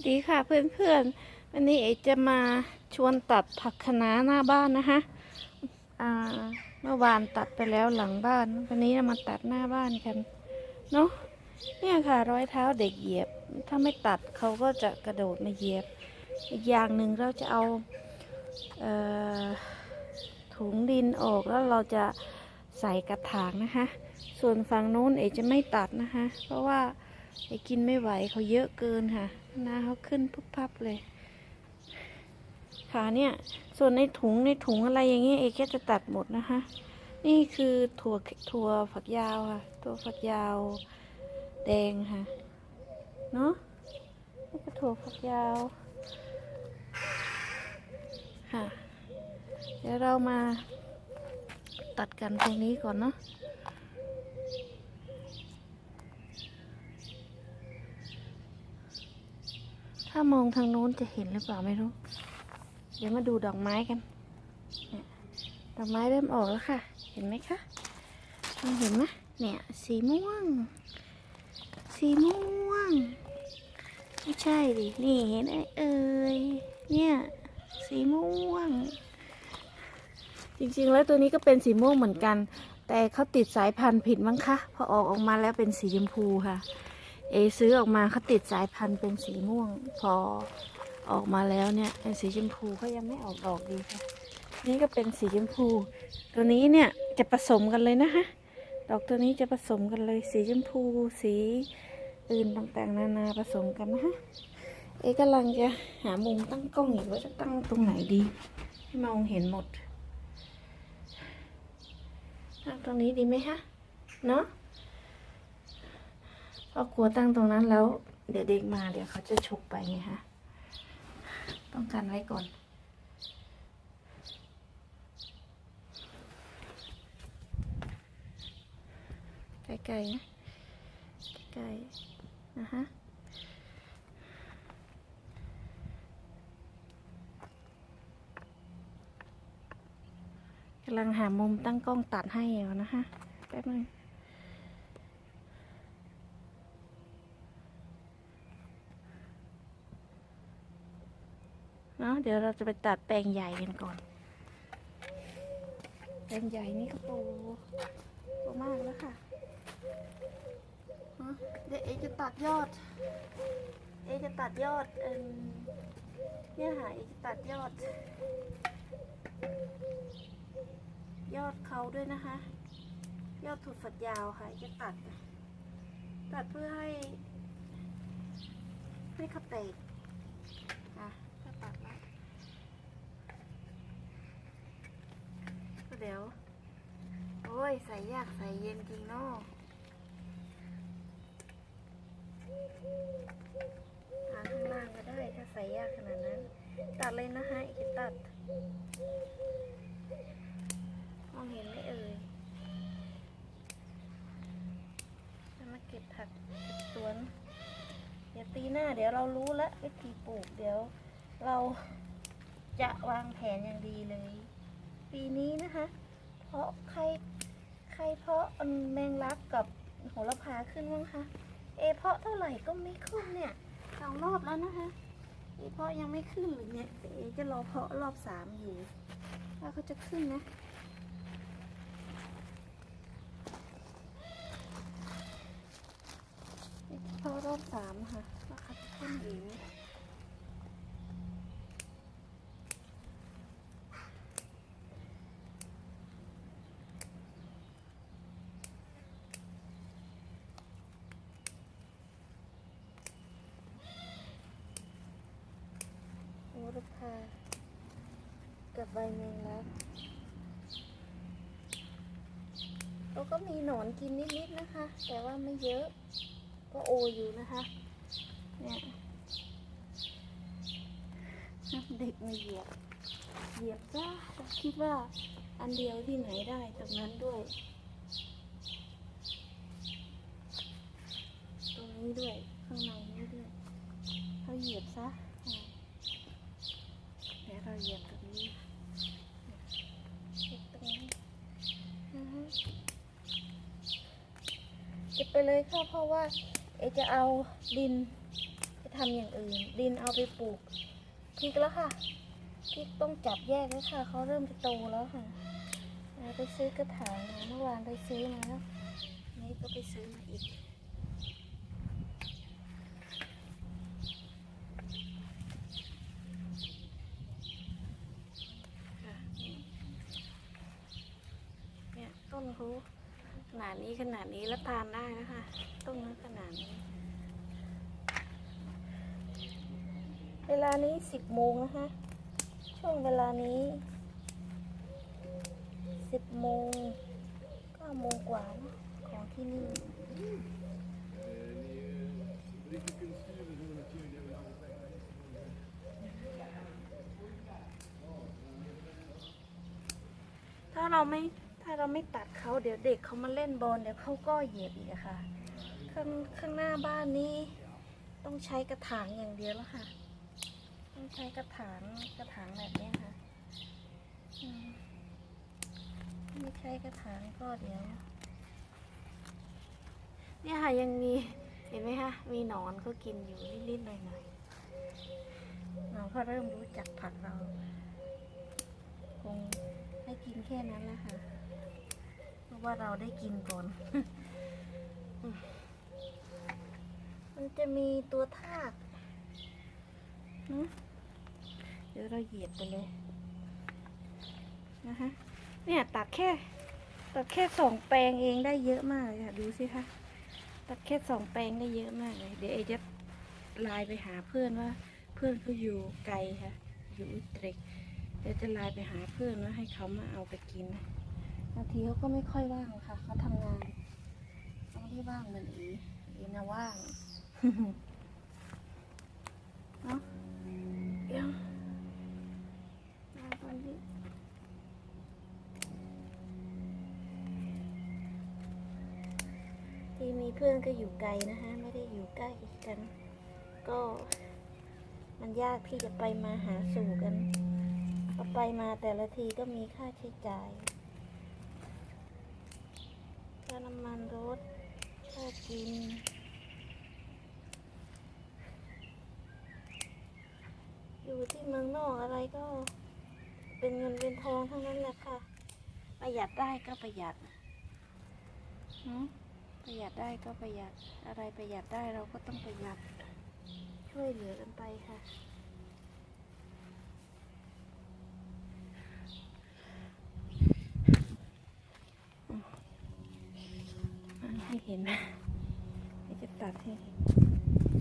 สดีค่ะเพื่อนๆ วันนี้เอจะมาชวนตัดผักคะน้าหน้าบ้านนะคะเมื่อวานตัดไปแล้วหลังบ้าน วันนี้เรามาตัดหน้าบ้านกันเนาะเนี่ยค่ะรอยเท้าเด็กเหยียบ ถ้าไม่ตัดเขาก็จะกระโดดมาเหยียบ อีกอย่างหนึ่งเราจะเอาเออถุงดินออกแล้วเราจะใส่กระถางนะคะ ส่วนฝั่งโน้นเอจะไม่ตัดนะคะ เพราะว่า เอกินไม่ไหวเขาเยอะเกินค่ะหน้าเขาขึ้นพุบพับเลยค่ะเนี่ย ส่วนในถุงในถุงอะไรอย่างเงี้ยเอก็จะตัดหมดนะคะ นี่คือถั่วถั่วฝักยาวค่ะถั่วฝักยาวแดงค่ะ เนาะนี่ก็ถั่วฝักยาวค่ะ เดี๋ยวเรามาตัดกันตรงนี้ก่อนเนาะามองทางโน้นจะเห็นหรือเปล่าไม่รู้ เดี๋ยวมาดูดอกไม้กันดอกไม้เริ่มออกแล้วค่ะ เห็นไหมคะมองเห็นไหมเนี่ย สีม่วง สีม่วง ไม่ใช่ดิ นี่เห็นไอเอ่ย เนี่ย สีม่วง จริงๆแล้วตัวนี้ก็เป็นสีม่วงเหมือนกัน แต่เขาติดสายพันธุ์ผิดมั้งคะ พอออกออกมาแล้วเป็นสีชมพูค่ะ เอซื้อออกมาเขาติดสายพันธุ์เป็นสีม่วง พอออกมาแล้วเนี่ยเป็นสีชมพูเขายังไม่ออกดอกดีค่ะ นี่ก็เป็นสีชมพู ตัวนี้เนี่ยจะผสมกันเลยนะคะดอกตัวนี้จะผสมกันเลย สีชมพู สีอื่นต่างๆ นานาผสมกันนะคะเอกำลังจะหามุมตั้งกล้องอีกว่าจะตั้งตรงไหนดีให้มองเห็นหมดตั้งตรงนี้ดีไหมคะเนาะ เพราะกลัวตั้งตรงนั้นแล้ว เดี๋ยวเด็กมาเดี๋ยวเขาจะฉกไปไงคะต้องกันไว้ก่อนใกลๆนะใกลๆนะฮะกำลังหามุมตั้งกล้องตัดให้อยู่นะคะแป๊บนึง นาะเดี๋ยวเราจะไปตัดแปลงใหญ่กันก่อน แปลงใหญ่นี่ก็โตโตมากแล้วค่ะเดี๋ยวเอจะตัดยอด เอจะตัดยอดเอ็มเนี่ยค่ะเอจะตัดยอด ยอดเขาด้วยนะคะ ยอดถูกฝัดยาวค่ะจะตัด ตัดเพื่อให้ให้เขาแตกอะถ้าตัดแล้วก็ เดี๋ยว โอ้ย ใส่ยากใส่เย็นจริงเนาะหาข้างล่างก็ได้ถ้าใส่ยากขนาดนั้น ตัดเลยนะคะอีกตัด มองเห็นไหมเอ่ยจะมาเก็บผักเก็บสวนเดี๋ยวปีหน้าเดี๋ยวเรารู้แล้ววิธีปลูกเดี๋ยว เราจะวางแผนอย่างดีเลย ปีนี้นะคะ เพราะใครใครเพาะแมงลักกับโหระพาขึ้นมั้งคะ เอเพาะเท่าไหร่ก็ไม่ขึ้นเนี่ยสองรอบแล้วนะคะ เอเพาะยังไม่ขึ้นเลยเนี่ยเอจะรอเพาะรอบสามอยู่ว่าเขาจะขึ้นนะเพาะรอบสามค่ะว่าเขาจะขึ้นหรือไม่โหระพากับ ใบแมงลักเราก็มีหนอนกินนิดๆนะคะ แต่ว่าไม่เยอะก็โออยู่นะคะ เนี่ยเด็กมาเหยียบ เหยียบจ้าคิดว่าอันเดียวที่ไหนได้ตรงนั้นด้วย ตรงนี้ด้วย ข้างในนี้ด้วยเขาเหยียบซะอ่าเดี๋ยวเราเหยียบตรงนี้เหยียบตรงนี้นะฮะ เลยค่ะเพราะว่าเอจะเอาดินไปทำอย่างอื่น ดินเอาไปปลูกพริกแล้วค่ะพริกต้องจับแยกแล้วค่ะเขาเริ่มจะโตแล้วค่ะไปซื้อกระถางเมื่อวานไปซื้อมาแล้วนี่ก็ไปซื้อมาอีก ค่ะเนี่ยต้นเขา ขนาดนี้แล้วทานได้นะคะต้นนั้นขนาดนี้ เวลานี้สิบโมงนะคะ ช่วงเวลานี้สิบโมงเก้าโมงกว่านะของที่นี่ถ้าเราไม่าเราไม่ตัดเขาเดี๋ยวเด็กเขามาเล่นบอลเดี๋ยวเขาก็เหยียบอีกค่ะ ข้างข้างหน้าบ้านนี้ต้องใช้กระถางอย่างเดียวแล้วค่ะ ต้องใช้กระถางกระถางแบบนี้ค่ะไม่ใช้กระถางก็เดี๋ยว เนี่ยค่ะยังมีเห็นไหมคะมีหนอนเขากินอยู่นิดๆหน่อยๆหนอนเขาเริ่มรู้จักผักเรา คงให้กินแค่นั้นแหละค่ะ ว่าเราได้กินก่อนอืมมันจะมีตัวทากนะเดี๋ยวเราเหยียบไปเลยนะคะเนี่ยตัดแค่ ตัดแค่สองแปลงเองได้เยอะมากเลยค่ะ ดูสิคะตัดแค่สองแปลงได้เยอะมากเลย เดี๋ยวเอจะไลน์ไปหาเพื่อนว่า เพื่อนเขาอยู่ไกลค่ะ อยู่อุตรดิตถ์เดี๋ยวจะไลน์ไปหาเพื่อนว่าให้เขามาเอาไปกิน บางทีเขาก็ไม่ค่อยว่างค่ะเขาทำงานเขาไม่ได้ว่างเหมือนอีอีนะว่างเนาะเดี๋ยวมาตอนนี้ที่มีเพื่อนก็อยู่ไกลนะคะ ไม่ได้อยู่ใกล้กัน ก็ มันยากที่จะไปมาหาสู่กันเอไปมาแต่ละทีก็มีค่าใช้จ่าย น้ำมันรถค่ากินอยู่ที่เมืองนอกอะไรก็ เป็นเงินเป็นทองทั้งนั้นแหละค่ะ ประหยัดได้ก็ประหยัดประหยัดได้ก็ประหยัดอะไรประหยัดได้เราก็ต้องประหยัดช่วยเหลือกันไปค่ะ ให้เห็ นะเดี๋ยวจะตัดให้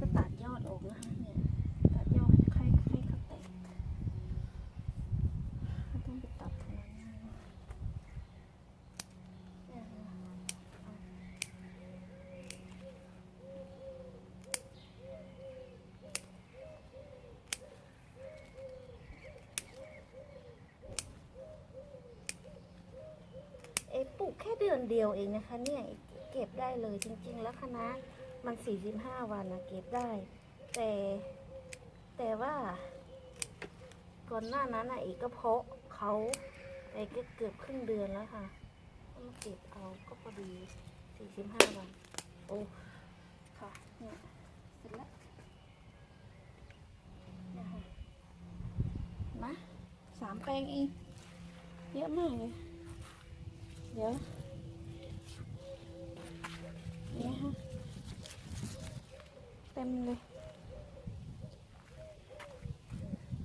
จะตัดยอดออกนะคะเนี่ยตัดยอดให้ให้เขาแตกไม่ต้องไปตัดตรงนั้นเนี่ยนะเอ๊ะปลูกแค่เดือนเดียวเองนะคะเนี่ย บได้เลยจริง ๆ แล้วคณะมัน 45 วันนะเก็บได้ แต่แต่ว่าก่อนหน้านั้นอะเอกก็เพาะเขาเอกก็เกือบครึ่งเดือนแล้วค่ะก็มาเก็บเอาก็พอดี 45 วัน โอ้ค่ะเนี่ยเสร็จแล้วนี่ค่ะมาสามแปลงเองเยอะมากเลยเดี๋ยว เนี่ยฮะเต็ มเลย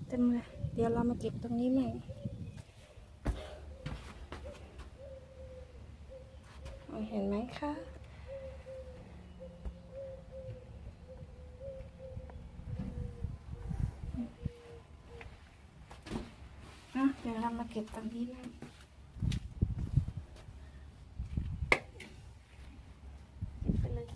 เต็มเลย เดี๋ยวเรามาเก็บตรงนี้ใหม่เห็นไหมคะเดี๋ยวเรามาเก็บตรงนี้ใหม่เก็บไปเลย น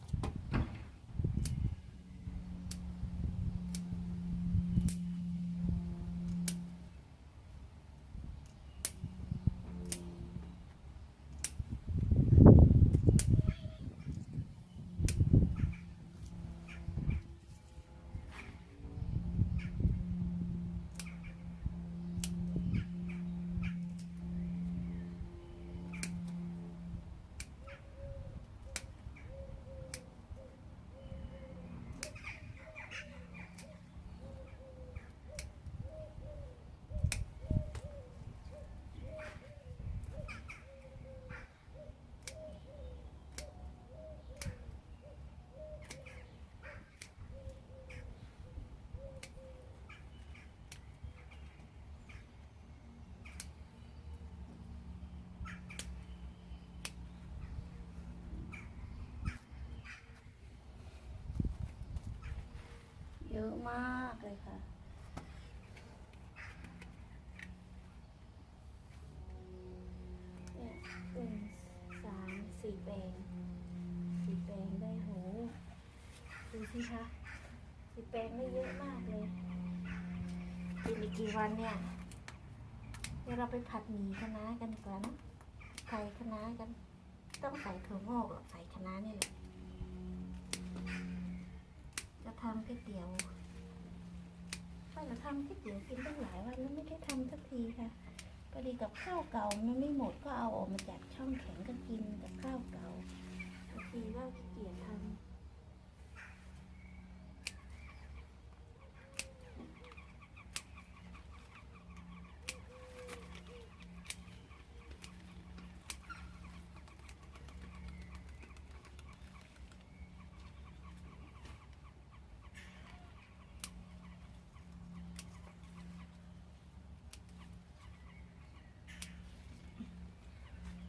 เยอะ มากเลยค่ะ เนี่ยหนึ่งสามสี่แปลงสี่แปลงได้โห ดูสิคะสี่แปลงได้เยอะมากเลยกินอีกกี่วันเนี่ย เดี๋ยวเราไปผัดหมี่คะน้ากันดีกว่านใส่คะน้ากัน ต้องใส่ถั่วงอกหรอกใส่คะน้านี่แหละจะทำก๋วยเตี๋ยว ไม่เราทำก๋วยเตี๋ยวกินตั้งหลายวันแล้วไม่ได้ทำสักทีค่ะพอดีกับข้าวเก่ามันไม่หมดก็เอาออกมาจากช่องแข็งก็กินกับข้าวเก่าบางทีว่าขี้เกียจทำ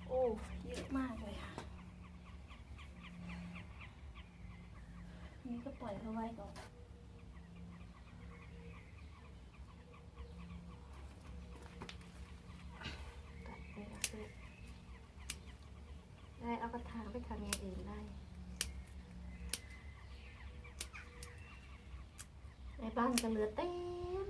โอ้ เยอะ มากเลยค่ะ นี่ก็ปล่อยเขาไว้ก่อนตัดไปแล้วด้ได้เอากระถางไปทำอย่างอื่นได้ในบ้านก็เหลือเต็ม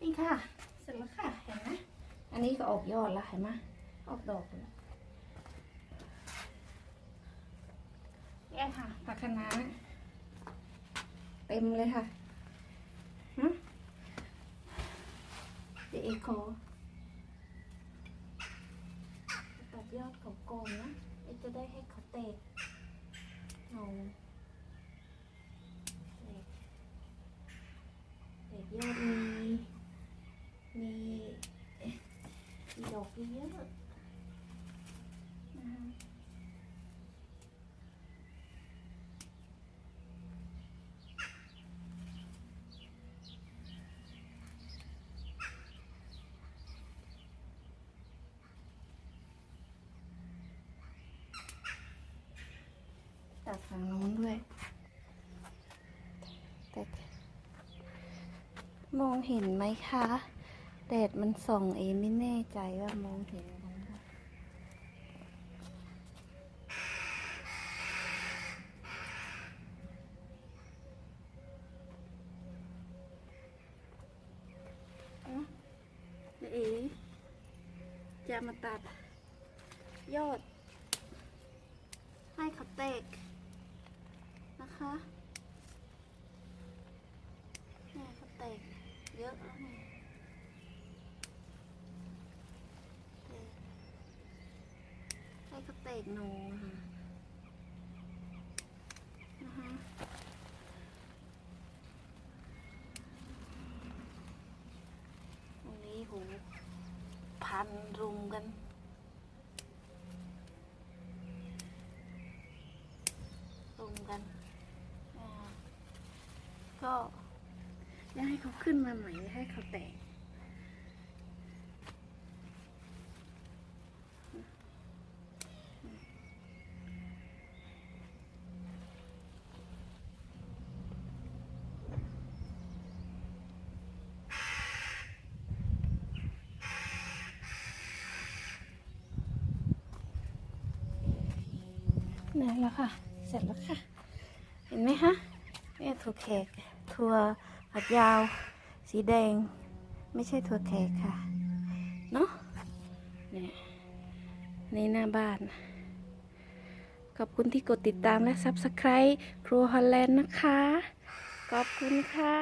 นี่ ค่ะ เสร็จแล้วค่ะ เห็นไหมอันนี้ก็ออกยอดแล้วเห็นไหมออกดอกแล้วเนี่ยค่ะผักคะน้าเต็มเลยค่ะฮะเดี๋ยวเอกขอตัดยอดเขาโกงนะเอกจะได้ให้เขาเตะเอาเตะเตะยอดมี มีมีดอกเยอะๆนะคะ ตัดฝั่งโน้นด้วย แต่มองเห็นไหมคะแดดมันส่องเองไม่แน่ใจว่ามองเห็นไหมเดี๋ยวเอ๋จะมาตัด ยอด ให้เขาแตก นะคะเนี่ยเขาแตกเยอะแล้วไงให้เขาเตกหนูค่ะนะคะตรงนี้หูพันรุมกันรุมกัน ก็อยากให้เขาขึ้นมาใหม่ให้เขาแตกนี่แล้วค่ะ เสร็จแล้วค่ะ เห็นไหมคะเนี่ยถั่วแขก ถั่วผักยาว สีแดง ไม่ใช่ถั่วแขกค่ะ เนาะเนี่ยในหน้าบ้าน ขอบคุณที่กดติดตามและ Subscribe ครัวฮอลแลนด์นะคะ ขอบคุณค่ะ